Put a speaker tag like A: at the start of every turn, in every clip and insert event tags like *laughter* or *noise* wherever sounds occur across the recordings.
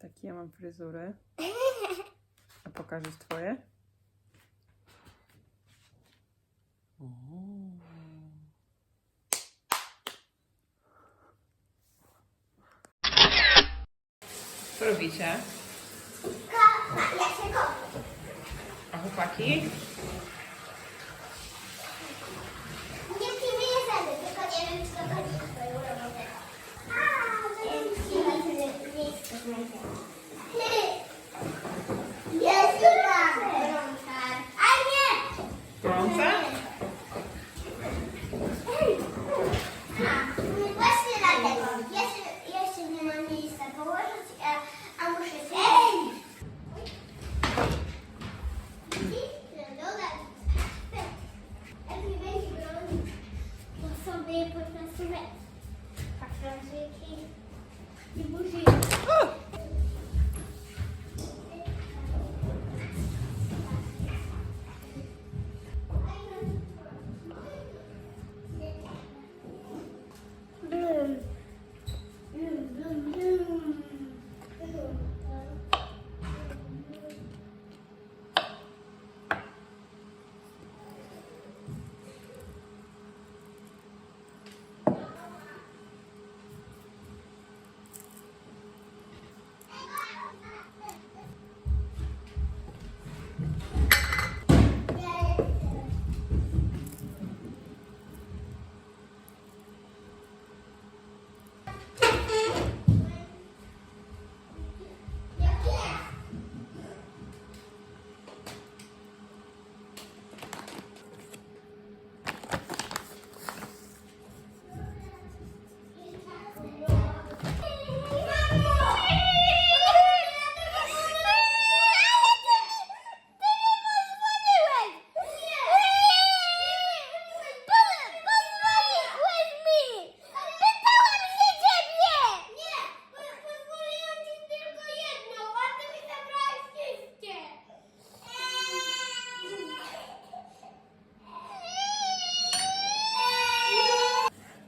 A: Takie ja mam fryzury. *laughs* A pokażesz twoje? O. Co robicie?
B: Ja się kopię.
A: A chłopaki?
B: mais legal.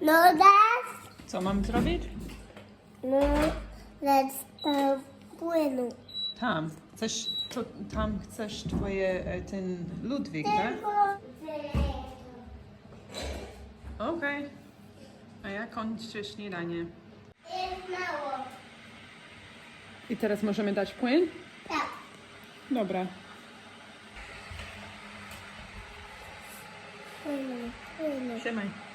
B: No that's
A: Co mam zrobić?
B: no uh, płynu.
A: Tam. Chcesz, to, tam chcesz twoje, e, ten Ludwik, tak? Okej. A ja kończę śniadanie.
B: Jest mało.
A: I teraz możemy dać płyn?
B: Tak.
A: Dobra.
B: Płynu, płynu.
A: Trzymaj.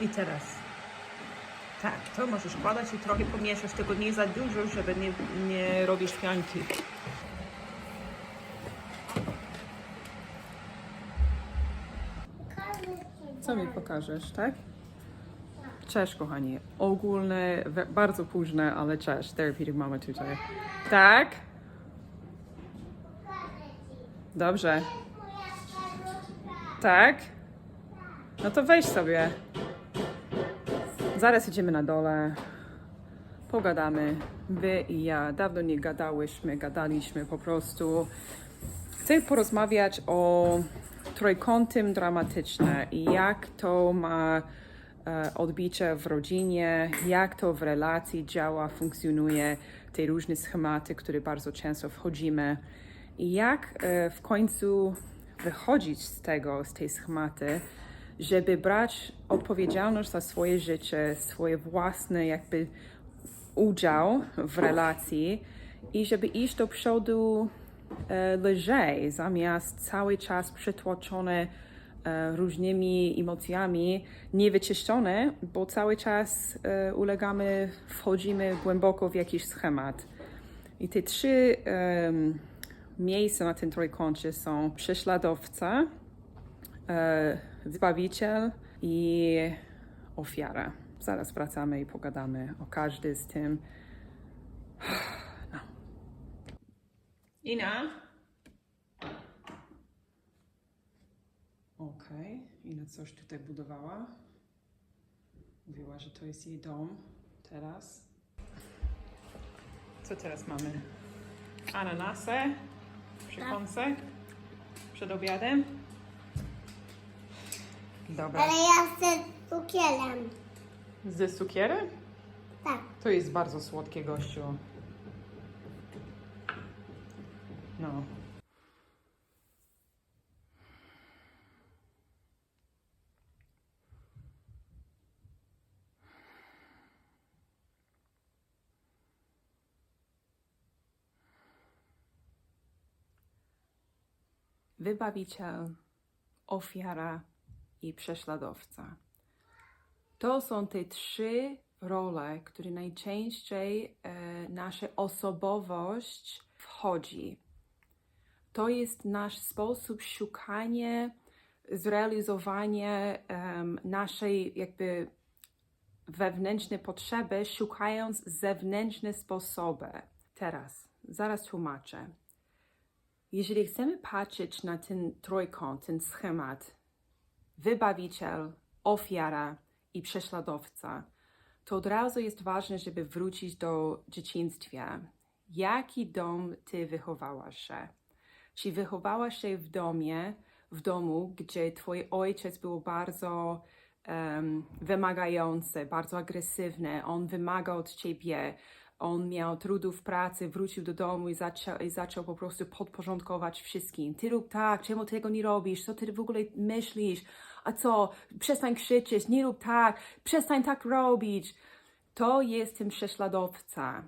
A: I teraz. Tak, to możesz kładać i trochę pomieszasz, tylko nie za dużo, żeby nie, nie robić pianki. Co mi pokażesz, tak? Cześć, kochani. Ogólne, bardzo późne, ale cześć. Therapeutic Mama tutaj. Tak? Dobrze. Tak? No to wejdź sobie. Zaraz idziemy na dole. Pogadamy. Wy i ja dawno nie gadałyśmy, gadaliśmy po prostu. Chcę porozmawiać o trójkątym dramatyczne i jak to ma e, odbicie w rodzinie, jak to w relacji działa, funkcjonuje, te różne schematy, które bardzo często wchodzimy i jak e, w końcu wychodzić z tego, z tej schematy, żeby brać odpowiedzialność za swoje życie, swoje własne jakby udział w relacji i żeby iść do przodu e, lżej, zamiast cały czas przytłoczone e, różnymi emocjami, niewyczyszczone, bo cały czas e, ulegamy, wchodzimy głęboko w jakiś schemat. I te trzy miejsca na tym trójkącie są prześladowca, e, zbawiciel i ofiara. Zaraz wracamy i pogadamy o każdy z tym. No. *sighs* Ina? Okej, Ina coś tutaj budowała. Mówiła, że to jest jej dom teraz. Co teraz mamy? Ananasy przy kąsach przed obiadem. Dobra.
B: Ale ja chcę cukierem.
A: Ze cukierem?
B: Tak.
A: To jest bardzo słodkie, gościu. No. Wybawiciel, ofiara i prześladowca. To są te trzy role, które najczęściej e, nasza osobowość wchodzi. To jest nasz sposób szukania, zrealizowania em, naszej jakby wewnętrznej potrzeby, szukając zewnętrzne sposoby. Teraz, zaraz tłumaczę. Jeżeli chcemy patrzeć na ten trójkąt, ten schemat, wybawiciel, ofiara i prześladowca, to od razu jest ważne, żeby wrócić do dzieciństwa. Jaki dom ty wychowałaś się? Czy wychowałaś się w domie, w domu, gdzie twój ojciec był bardzo em, wymagający, bardzo agresywny, on wymagał od ciebie, on miał trudów pracy, wrócił do domu i zaczął, i zaczął po prostu podporządkować wszystkim. Ty rób tak, czemu tego nie robisz, co ty w ogóle myślisz, a co, przestań krzyczeć, nie rób tak, przestań tak robić. To jest ten prześladowca.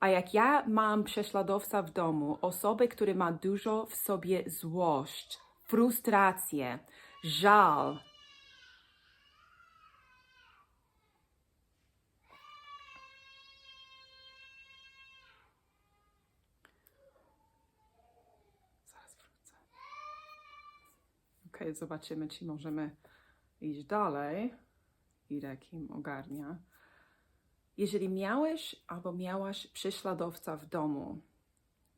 A: A jak ja mam prześladowca w domu, osobę, która ma dużo w sobie złość, frustrację, żal, Okej, zobaczymy, czy możemy iść dalej. Irek im ogarnia. Jeżeli miałeś albo miałaś prześladowca w domu,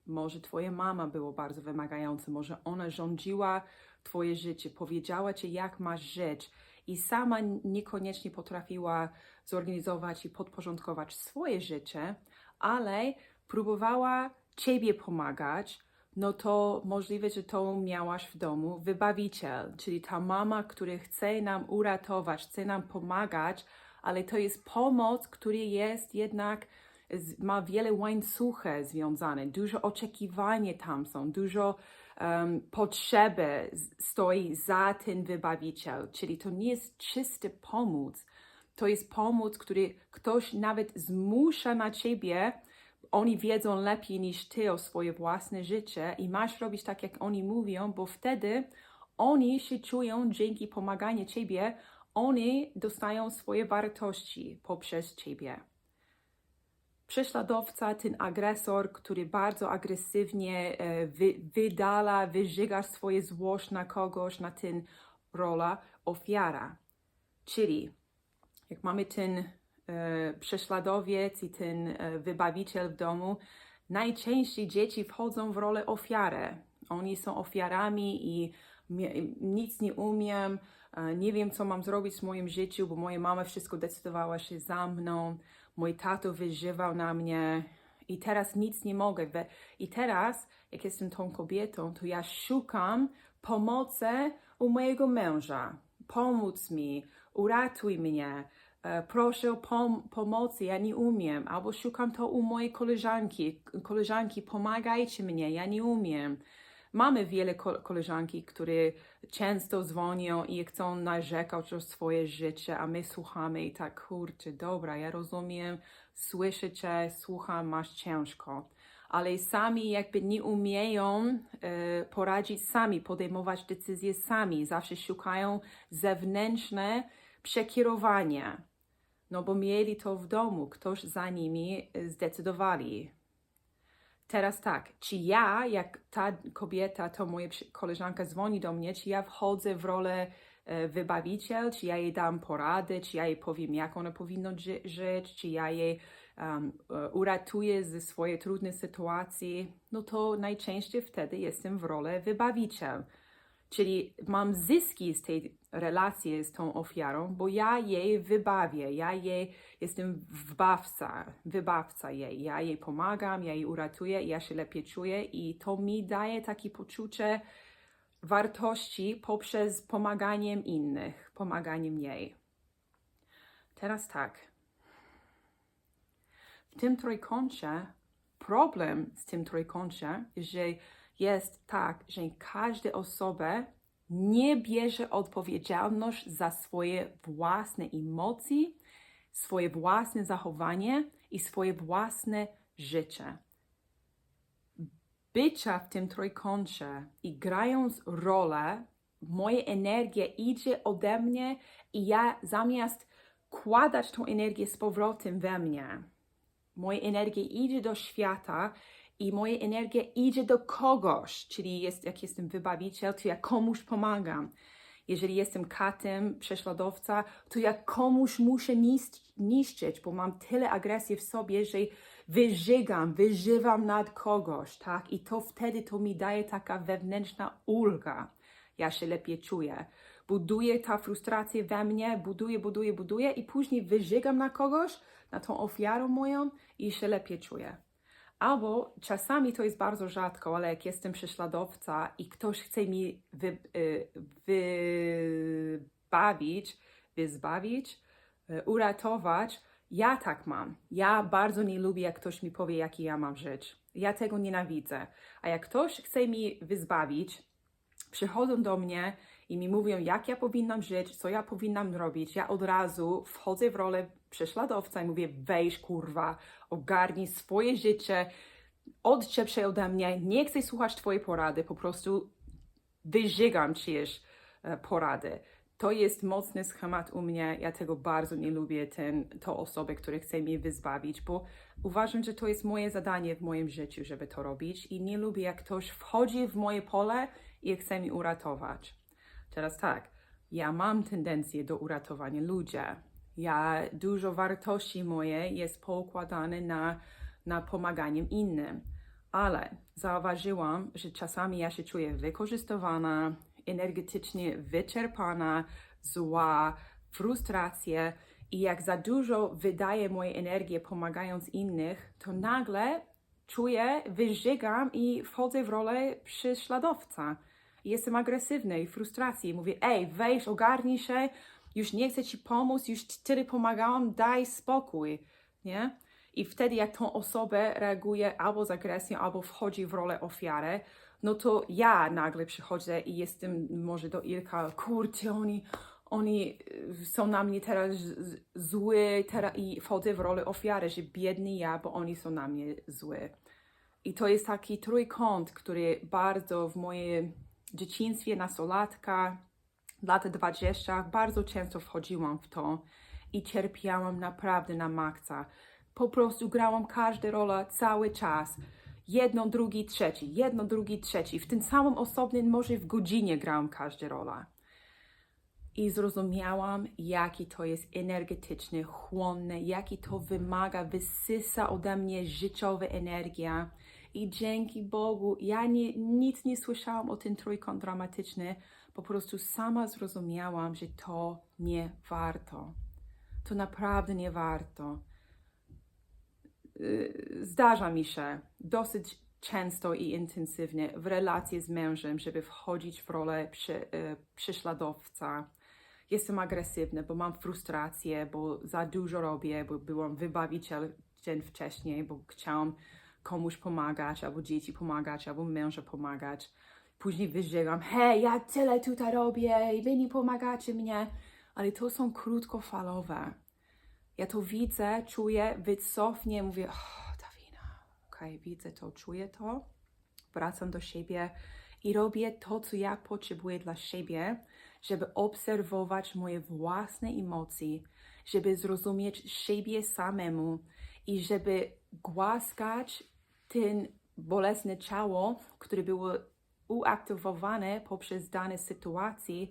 A: może twoja mama była bardzo wymagająca, może ona rządziła twoje życie, powiedziała ci, jak masz żyć i sama niekoniecznie potrafiła zorganizować i podporządkować swoje życie, ale próbowała ciebie pomagać, no to możliwe, że to miałaś w domu. Wybawiciel, czyli ta mama, która chce nam uratować, chce nam pomagać, ale to jest pomoc, która jest jednak, ma wiele łańcuchy związane, dużo oczekiwania tam są, dużo um, potrzeby stoi za ten wybawiciel, czyli to nie jest czysty pomoc, to jest pomoc, który ktoś nawet zmusza na ciebie, oni wiedzą lepiej niż ty o swoje własne życie i masz robić tak, jak oni mówią, bo wtedy oni się czują dzięki pomaganiu ciebie, oni dostają swoje wartości poprzez ciebie. Prześladowca, ten agresor, który bardzo agresywnie e, wy, wydala, wyżyga swoje złość na kogoś, na ten rola ofiara. Czyli jak mamy ten prześladowiec i ten e, wybawiciel w domu, najczęściej dzieci wchodzą w rolę ofiary. Oni są ofiarami i nic nie umiem, e, nie wiem, co mam zrobić w moim życiu, bo moja mama wszystko decydowała się za mną, mój tato wyżywał na mnie i teraz nic nie mogę. I teraz, jak jestem tą kobietą, to ja szukam pomocy u mojego męża. Pomóc mi, uratuj mnie, e, proszę o pom- pomocy, ja nie umiem. Albo szukam to u mojej koleżanki. Koleżanki, pomagajcie mnie, ja nie umiem. Mamy wiele ko- koleżanki, które często dzwonią i chcą narzekać o swoje życie, a my słuchamy i tak, kurczę, dobra, ja rozumiem, słyszę cię, słucham, masz ciężko. Ale sami jakby nie umieją e, poradzić sami, podejmować decyzje sami. Zawsze szukają zewnętrzne przekierowania. No bo mieli to w domu, ktoś za nimi e, zdecydowali. Teraz tak, czy ja, jak ta kobieta, to moja koleżanka dzwoni do mnie, czy ja wchodzę w rolę e, wybawiciel, czy ja jej dam porady, czy ja jej powiem, jak ona powinna ży- żyć, czy ja jej um, uratuję ze swojej trudnej sytuacji, no to najczęściej wtedy jestem w rolę wybawiciel. Czyli mam zyski z tej relacji z tą ofiarą, bo ja jej wybawię, ja jej jestem wbawca, wybawca jej, ja jej pomagam, ja jej uratuję, ja się lepiej czuję i to mi daje takie poczucie wartości poprzez pomaganiem innych, pomaganiem jej. Teraz tak. W tym trójkącie problem z tym trójkącie, że jest tak, że każda osoba nie bierze odpowiedzialność za swoje własne emocje, swoje własne zachowanie i swoje własne życie. Bycia w tym trójkącie i grając rolę, moja energia idzie ode mnie i ja zamiast kładać tą energię z powrotem we mnie, moja energia idzie do świata i moja energia idzie do kogoś, czyli jest, jak jestem wybawiciel, to ja komuś pomagam. Jeżeli jestem katem, prześladowca, to ja komuś muszę niszczyć, bo mam tyle agresji w sobie, że wyżygam, wyżywam nad kogoś, tak? I to wtedy to mi daje taka wewnętrzna ulga. Ja się lepiej czuję. Buduje ta frustracja we mnie, buduje, buduje, buduje i później wyżygam na kogoś, na tą ofiarą moją i się lepiej czuję. Albo czasami to jest bardzo rzadko, ale jak jestem prześladowca i ktoś chce mi wy, y, wybawić, wyzbawić, y, uratować, ja tak mam. Ja bardzo nie lubię, jak ktoś mi powie, jaki ja mam żyć. Ja tego nienawidzę. A jak ktoś chce mi wyzbawić, przychodzą do mnie i mi mówią, jak ja powinnam żyć, co ja powinnam robić, ja od razu wchodzę w rolę prześladowca i mówię, weź kurwa, ogarnij swoje życie, odczep się ode mnie, nie chcę słuchać twojej porady, po prostu wyżygam czyjeś porady. To jest mocny schemat u mnie, ja tego bardzo nie lubię, ten, to osoby, które chce mnie wyzbawić, bo uważam, że to jest moje zadanie w moim życiu, żeby to robić i nie lubię, jak ktoś wchodzi w moje pole i chce mi uratować. Teraz tak, ja mam tendencję do uratowania ludzi. Ja, dużo wartości moje jest poukładane na, na pomaganiem innym. Ale zauważyłam, że czasami ja się czuję wykorzystywana, energetycznie wyczerpana, zła, frustrację i jak za dużo wydaję mojej energii pomagając innych, to nagle czuję, wyżygam i wchodzę w rolę prześladowca. Jestem agresywny i frustracji. Mówię, ej, weź, ogarnij się, już nie chcę ci pomóc, już tyle pomagałam, daj spokój, nie? I wtedy jak tą osobę reaguje albo z agresją, albo wchodzi w rolę ofiary, no to ja nagle przychodzę i jestem może do Irka, kurczę, oni, oni y, są na mnie teraz zły teraz i wchodzę w rolę ofiary, że biedny ja, bo oni są na mnie zły. I to jest taki trójkąt, który bardzo w moim dzieciństwie, nastolatka, lata 20, bardzo często wchodziłam w to i cierpiałam naprawdę na maksa. Po prostu grałam każdą rolę cały czas. Jedną, drugi, trzeci, jedno, drugi, trzeci. W tym samym osobnym może w godzinie grałam każdą rolę. I zrozumiałam, jaki to jest energetyczny, chłonny, jaki to wymaga, wysysa ode mnie życiowa energia. I dzięki Bogu, ja nie, nic nie słyszałam o tym trójkąt dramatyczny, po prostu sama zrozumiałam, że to nie warto. To naprawdę nie warto. Y, Zdarza mi się dosyć często i intensywnie w relacji z mężem, żeby wchodzić w rolę przy, y, prześladowca. Jestem agresywna, bo mam frustrację, bo za dużo robię, bo byłam wybawiciel dzień wcześniej, bo chciałam komuś pomagać, albo dzieci pomagać, albo męża pomagać. Później wyżegam, hej, ja tyle tutaj robię i wy nie pomagacie mnie. Ale to są krótkofalowe. Ja to widzę, czuję, wycofnie, mówię, oh, Dawina, okej, widzę to, czuję to, wracam do siebie i robię to, co ja potrzebuję dla siebie, żeby obserwować moje własne emocje, żeby zrozumieć siebie samemu i żeby głaskać ten bolesne ciało, które było uaktywowane poprzez dane sytuacje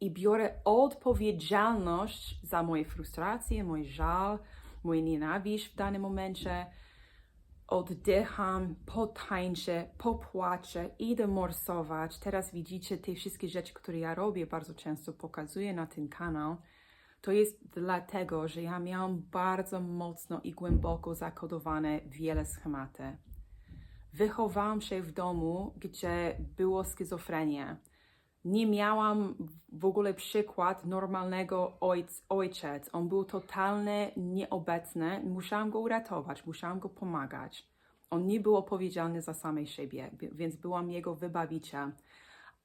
A: i biorę odpowiedzialność za moje frustracje, mój żal, mój nienawiść w danym momencie. Oddycham, potańczę, popłaczę, idę morsować. Teraz widzicie te wszystkie rzeczy, które ja robię, bardzo często pokazuję na ten kanał. To jest dlatego, że ja miałam bardzo mocno i głęboko zakodowane wiele schematy. Wychowałam się w domu, gdzie było schizofrenia. Nie miałam w ogóle przykład normalnego ojc, ojciec. On był totalnie nieobecny. Musiałam go uratować, musiałam go pomagać. On nie był odpowiedzialny za samej siebie, bi- więc byłam jego wybawiciel.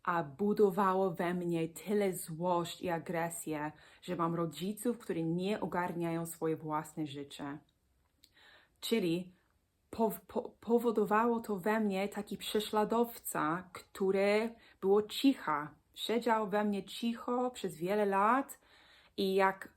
A: A budowało we mnie tyle złość i agresję, że mam rodziców, którzy nie ogarniają swoje własne życie. Czyli po, po, powodowało to we mnie taki prześladowca, który było cicha. Siedział we mnie cicho przez wiele lat i jak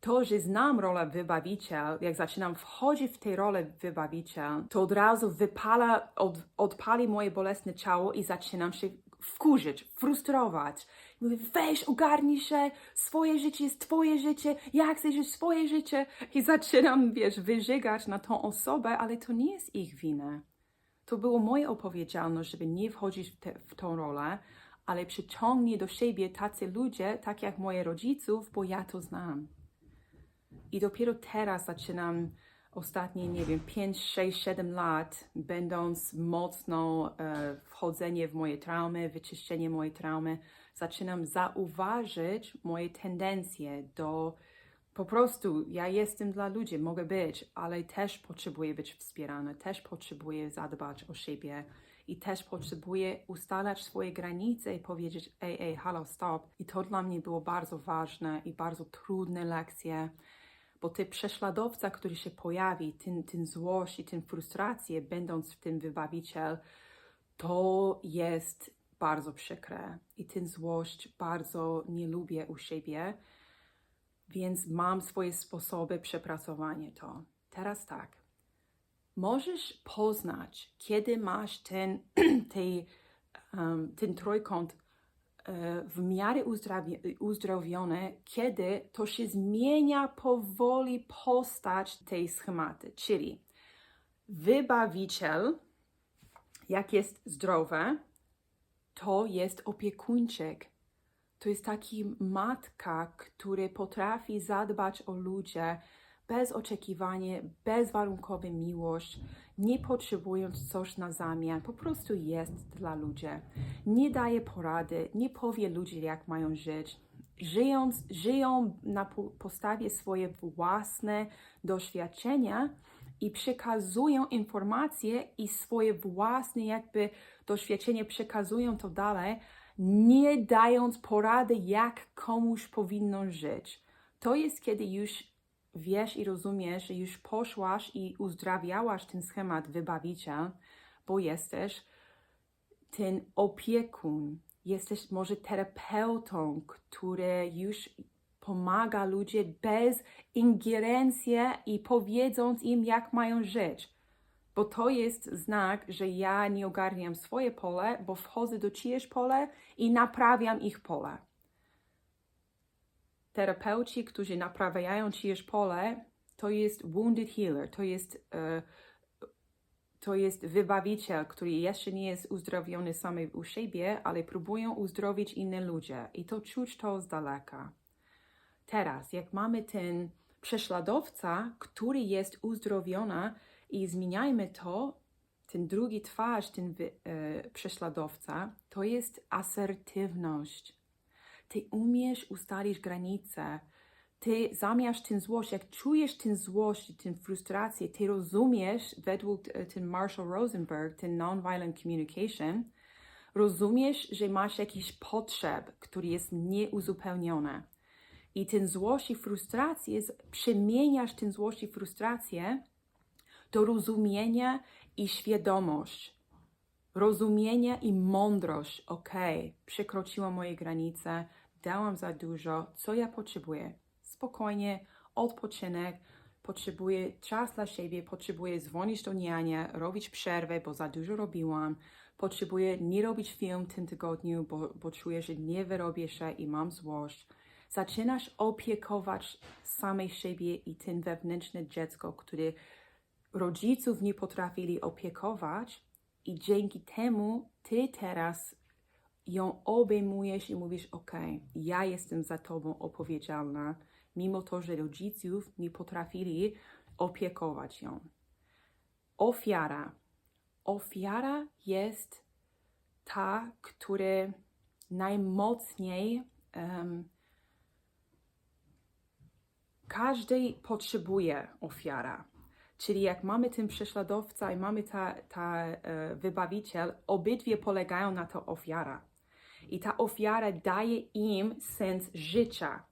A: to, że znam rolę wybawiciel, jak zaczynam wchodzić w tę rolę wybawiciel, to od razu wypala, od, odpali moje bolesne ciało i zaczynam się wkurzyć, frustrować. Mówię, weź, ogarnij się, swoje życie jest twoje życie, ja chcę żyć swoje życie. I zaczynam, wiesz, wyżygać na tą osobę, ale to nie jest ich wina. To było moja odpowiedzialność, żeby nie wchodzić w, te, w tą rolę, ale przyciągnij do siebie tacy ludzie, tak jak moje rodziców, bo ja to znam. I dopiero teraz zaczynam ostatnie, nie wiem, 5, 6, 7 lat, będąc mocno e, wchodzenie w moje traumy, wyczyszczenie mojej traumy, zaczynam zauważyć moje tendencje do po prostu ja jestem dla ludzi, mogę być, ale też potrzebuję być wspierana, też potrzebuję zadbać o siebie i też potrzebuję ustalać swoje granice i powiedzieć, ej, ej, halo, stop. I to dla mnie było bardzo ważne i bardzo trudne lekcje, bo ty prześladowca, który się pojawi, ten, ten złość i ten frustrację, będąc w tym wybawiciel, to jest bardzo przykre i ten złość bardzo nie lubię u siebie, więc mam swoje sposoby przepracowania to. Teraz tak. Możesz poznać, kiedy masz ten, *clears throat* tej, um, ten trójkąt w miarę uzdrowiony, kiedy to się zmienia powoli postać tej schematy. Czyli wybawiciel, jak jest zdrowy, to jest opiekuńczyk. To jest taki matka, który potrafi zadbać o ludzie bez oczekiwania, bezwarunkowa miłość, nie potrzebując coś na zamian, po prostu jest dla ludzi. Nie daje porady, nie powie ludziom, jak mają żyć. Żyjąc, żyją na po- podstawie swoje własne doświadczenia i przekazują informacje i swoje własne jakby doświadczenie przekazują to dalej, nie dając porady, jak komuś powinno żyć. To jest kiedy już wiesz i rozumiesz, już poszłaś i uzdrawiałaś ten schemat wybawiciel, bo jesteś ten opiekun, jesteś może terapeutą, który już pomaga ludziom bez ingerencji i powiedząc im, jak mają żyć. Bo to jest znak, że ja nie ogarniam swoje pole, bo wchodzę do czyjeś pole i naprawiam ich pole. Terapeuci, którzy naprawiają czyjeś pole, to jest wounded healer, to jest, e, to jest wybawiciel, który jeszcze nie jest uzdrowiony samej u siebie, ale próbują uzdrowić inne ludzie i to czuć to z daleka. Teraz, jak mamy ten prześladowca, który jest uzdrowiona i zmieniajmy to, ten drugi twarz, ten e, prześladowca, to jest asertywność. Ty umiesz ustalić granice. Ty zamiast ten złość, jak czujesz ten złość, tę frustrację, ty rozumiesz, według e, ten Marshall Rosenberg, ten nonviolent communication, rozumiesz, że masz jakiś potrzeb, który jest nieuzupełniony. I ten złość i frustrację, przemieniasz ten złość i frustrację do rozumienia i świadomość. Rozumienie i mądrość. Okej, przekroczyłam moje granice, dałam za dużo, co ja potrzebuję? Spokojnie, odpoczynek, potrzebuję czas dla siebie, potrzebuję dzwonić do niania, robić przerwę, bo za dużo robiłam, potrzebuję nie robić film w tym tygodniu, bo, bo czuję, że nie wyrobię się i mam złość. Zaczynasz opiekować samej siebie i ten wewnętrzne dziecko, które rodziców nie potrafili opiekować i dzięki temu ty teraz ją obejmujesz i mówisz, ok, ja jestem za tobą odpowiedzialna, mimo to, że rodziców nie potrafili opiekować ją. Ofiara. Ofiara jest ta, która najmocniej em, każdy potrzebuje ofiara. Czyli jak mamy ten prześladowca i mamy ta, ta e, wybawiciel, obydwie polegają na to ofiara. I ta ofiara daje im sens życia.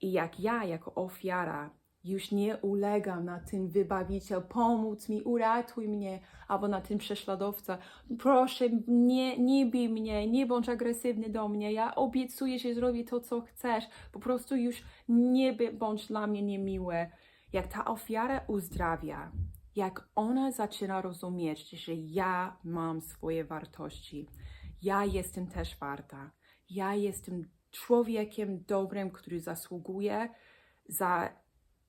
A: I jak ja, jako ofiara, już nie ulegam na ten wybawiciel, pomóc mi, uratuj mnie, albo na ten prześladowca, proszę, nie, nie bij mnie, nie bądź agresywny do mnie, ja obiecuję, że zrobię to, co chcesz, po prostu już nie bądź dla mnie niemiłe. Jak ta ofiara uzdrawia, jak ona zaczyna rozumieć, że ja mam swoje wartości, ja jestem też warta, ja jestem człowiekiem dobrym, który zasługuje za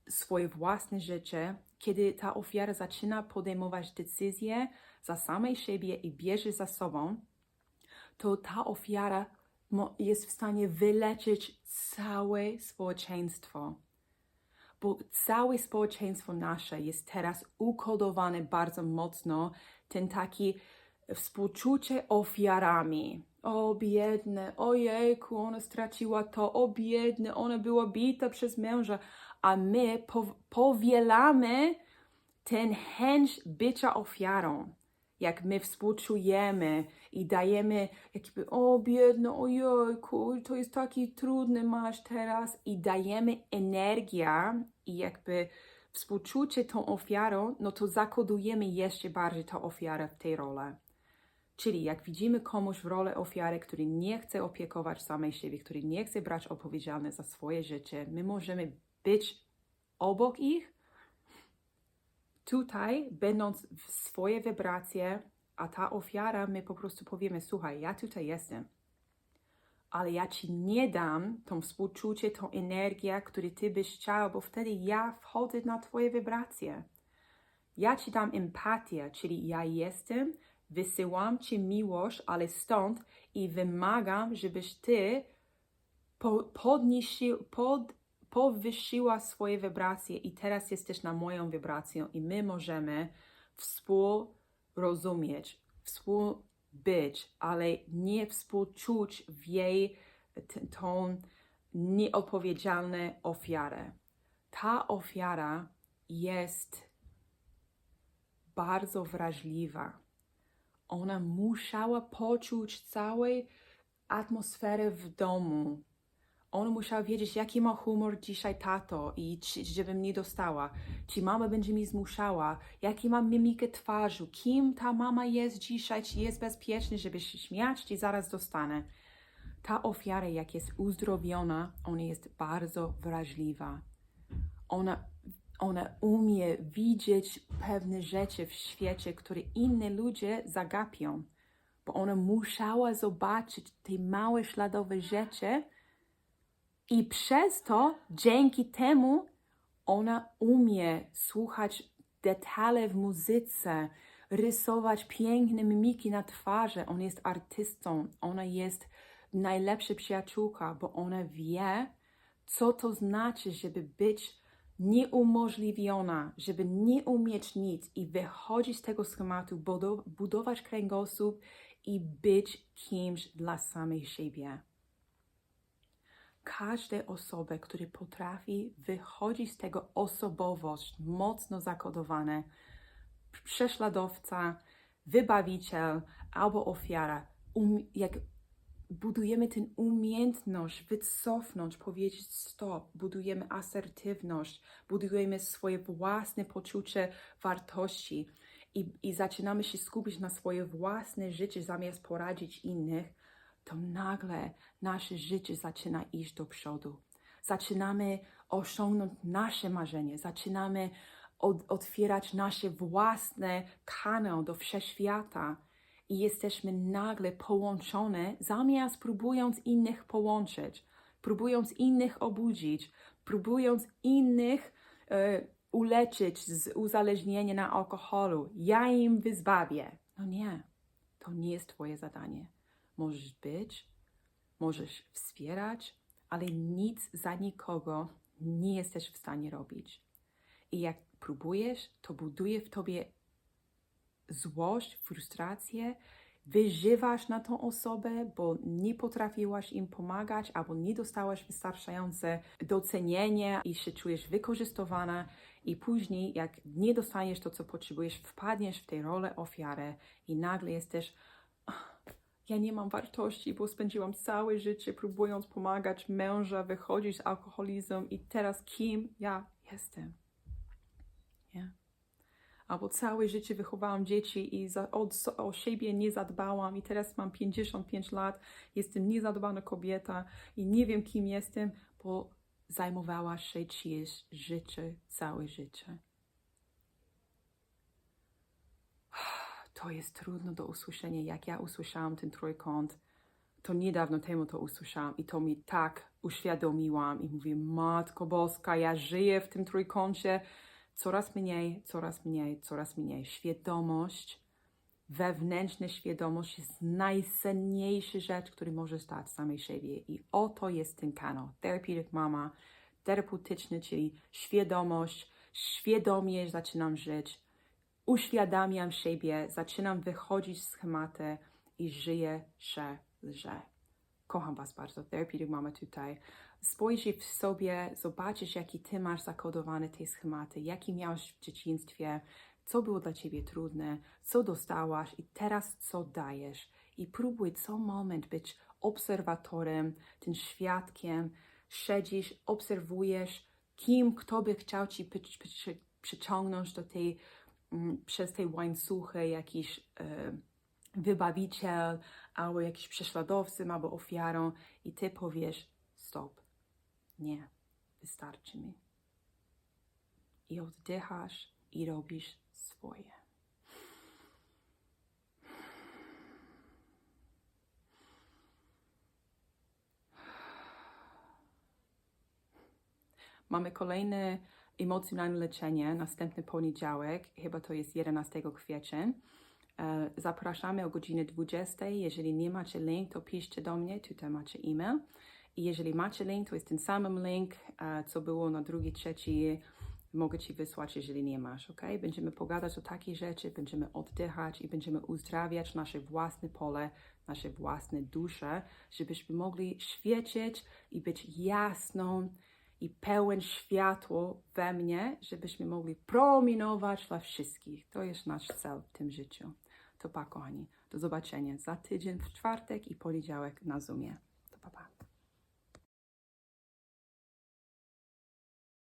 A: swoje własne życie, kiedy ta ofiara zaczyna podejmować decyzje za samej siebie i bierze za sobą, to ta ofiara jest w stanie wyleczyć całe społeczeństwo. Bo całe społeczeństwo nasze jest teraz ukodowane bardzo mocno, ten taki współczucie ofiarami. O biedne, ojejku, ona straciła to, o biedne, ona była bita przez męża, a my pow- powielamy ten chęć bycia ofiarą. Jak my współczujemy i dajemy jakby, o biedno, ojejku, to jest taki trudny masz teraz i dajemy energię i jakby współczucie tą ofiarą, no to zakodujemy jeszcze bardziej tą ofiarę w tej roli. Czyli jak widzimy komuś w rolę ofiary, który nie chce opiekować samej siebie, który nie chce brać odpowiedzialności za swoje życie, my możemy być obok ich, tutaj, będąc w swoje wibracje, a ta ofiara, my po prostu powiemy, słuchaj, ja tutaj jestem, ale ja ci nie dam tą współczucie, tą energię, której ty byś chciał, bo wtedy ja wchodzę na twoje wibracje. Ja ci dam empatię, czyli ja jestem, wysyłam ci miłość, ale stąd i wymagam, żebyś ty po, podniesi, pod, powyższyła swoje wibracje i teraz jesteś na moją wibrację i my możemy współrozumieć, współbyć, ale nie współczuć w jej tą nieodpowiedzialną ofiarę. Ta ofiara jest bardzo wrażliwa. Ona musiała poczuć całą atmosferę w domu. Ona musiała wiedzieć, jaki ma humor dzisiaj tato i czy, żebym nie dostała. Czy mama będzie mi zmuszała, jaki mam mimikę twarzy, kim ta mama jest dzisiaj, czy jest bezpieczny, żeby się śmiać, czy zaraz dostanę. Ta ofiara, jak jest uzdrowiona, ona jest bardzo wrażliwa. Ona, ona umie widzieć pewne rzeczy w świecie, które inne ludzie zagapią, bo ona musiała zobaczyć te małe śladowe rzeczy i przez to, dzięki temu, ona umie słuchać detale w muzyce, rysować piękne mimiki na twarzy. Ona jest artystą, ona jest najlepsza przyjaciółka, bo ona wie, co to znaczy, żeby być nieumożliwiona, żeby nie umieć nic i wychodzić z tego schematu, budo- budować kręgosłup i być kimś dla samej siebie każda osoba, która potrafi wychodzić z tego osobowość mocno zakodowane, prześladowca, wybawiciel albo ofiara, um, jak budujemy tę umiejętność wycofnąć, powiedzieć stop, budujemy asertywność, budujemy swoje własne poczucie wartości i, i zaczynamy się skupić na swoje własne życie zamiast poradzić innych, to nagle nasze życie zaczyna iść do przodu. Zaczynamy osiągnąć nasze marzenie, zaczynamy od, otwierać nasze własne kanał do wszechświata i jesteśmy nagle połączone, zamiast próbując innych połączyć, próbując innych obudzić, próbując innych e, uleczyć z uzależnienia na alkoholu. Ja im wyzbawię. No nie, to nie jest Twoje zadanie. Możesz być, możesz wspierać, ale nic za nikogo nie jesteś w stanie robić. I jak próbujesz, to buduje w tobie złość, frustrację wyżywasz na tą osobę, bo nie potrafiłaś im pomagać, albo nie dostałaś wystarczające docenienie i się czujesz wykorzystywana, i później, jak nie dostaniesz to, co potrzebujesz, wpadniesz w tę rolę ofiary i nagle jesteś. "Ach, Ja nie mam wartości, bo spędziłam całe życie próbując pomagać męża wychodzić z alkoholizmu, i teraz kim ja jestem? Nie? albo całe życie wychowałam dzieci i za, o, o siebie nie zadbałam i teraz mam 55 lat, jestem niezadbana kobieta i nie wiem kim jestem, bo zajmowała się czyjeś życie całe życie. To jest trudno do usłyszenia. Jak ja usłyszałam ten trójkąt, to niedawno temu to usłyszałam i to mi tak uświadomiłam i mówię, Matko Boska, ja żyję w tym trójkącie coraz mniej, coraz mniej, coraz mniej. Świadomość, wewnętrzna świadomość jest najcenniejsza rzecz, która może stać samej siebie i oto jest ten kanał. Therapeutic Mama, terapeutyczny, czyli świadomość, świadomie zaczynam żyć, uświadamiam siebie, zaczynam wychodzić z schematy i żyję się lżej. Kocham Was bardzo. Therapeutic Mama tutaj. Spojrzyj w sobie, zobaczysz, jaki Ty masz zakodowane te schematy, jaki miałeś w dzieciństwie, co było dla Ciebie trudne, co dostałaś i teraz co dajesz. I próbuj co moment być obserwatorem, tym świadkiem. Siedzisz, obserwujesz, kim, kto by chciał Ci przy, przy, przyciągnąć do tej, przez tej łańcuchy jakiś e, wybawiciel, albo jakiś prześladowcą, albo ofiarą i Ty powiesz stop, nie, wystarczy mi. I oddychasz i robisz swoje. Mamy kolejne emocjonalne leczenie, następny poniedziałek, chyba to jest 11 kwietnia. E, Zapraszamy o godzinie 20. Jeżeli nie macie link, to piszcie do mnie, tutaj macie e-mail. I jeżeli macie link, to jest ten sam link, e, co było na drugi, trzeci. Mogę Ci wysłać, jeżeli nie masz, ok? Będziemy pogadać o takich rzeczy, będziemy oddychać i będziemy uzdrawiać nasze własne pole, nasze własne dusze, żebyśmy mogli świecić i być jasną i pełen światło we mnie, żebyśmy mogli prominować dla wszystkich. To jest nasz cel w tym życiu. To pa, kochani. Do zobaczenia za tydzień w czwartek i poniedziałek na Zoomie.